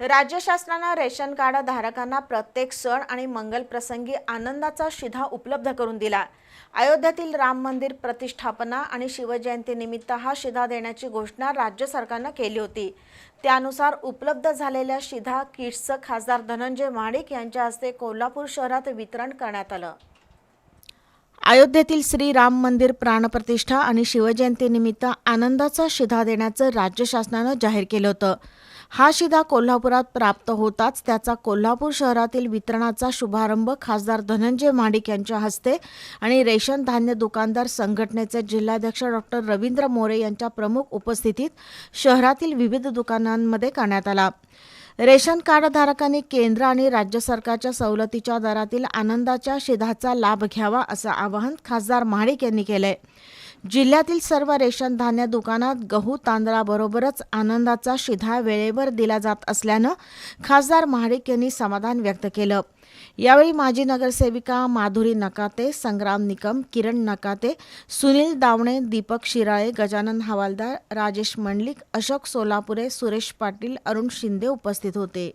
राज्य शासनानं ration card धारकांना प्रत्येक सण आणि मंगल प्रसंगी आनंदाचा शिधा उपलब्ध करून दिला. अयोध्येतील राम मंदिर प्रतिष्ठापना आणि शिवजयंतीनिमित्त हा शिधा देण्याची घोषणा राज्य सरकारनं केली होती. त्यानुसार उपलब्ध झालेल्या शिधा किट्सचं खासदार धनंजय महाडिक यांच्या हस्ते कोल्हापूर शहरात वितरण करण्यात आलं. अयोध्येतील श्री राम मंदिर प्राणप्रतिष्ठा आणि शिवजयंतीनिमित्त आनंदाचा शिधा देण्याचं राज्य शासनानं जाहीर केलं होतं. हा शिधा कोल्हापुरात प्राप्त होताच त्याचा कोल्हापूर शहरातील वितरणाचा शुभारंभ खासदार धनंजय महाडिक यांच्या हस्ते आणि रेशन धान्य दुकानदार संघटनेचे जिल्हाध्यक्ष डॉक्टर रवींद्र मोरे यांच्या प्रमुख उपस्थितीत शहरातील विविध दुकानांमध्ये करण्यात आला. रेशन कार्डधारकांनी केंद्र आणि राज्य सरकारच्या सवलतीच्या दरातील आनंदाच्या शिधाचा लाभ घ्यावा असं आवाहन खासदार महाडिक यांनी केलंय. जिल्ह्यातील सर्व रेशन धान्य दुकानात गहू तांदळाबरोबरच आनंदाचा शिधा वेळेवर दिला जात असल्यानं खासदार महाडिक यांनी समाधान व्यक्त केलं. यावेळी माजी नगरसेविका माधुरी नकाते संग्राम निकम किरण नकाते सुनील दावणे दीपक शिराळे गजानन हवालदार राजेश मंडलिक अशोक सोलापुरे सुरेश पाटील अरुण शिंदे उपस्थित होते.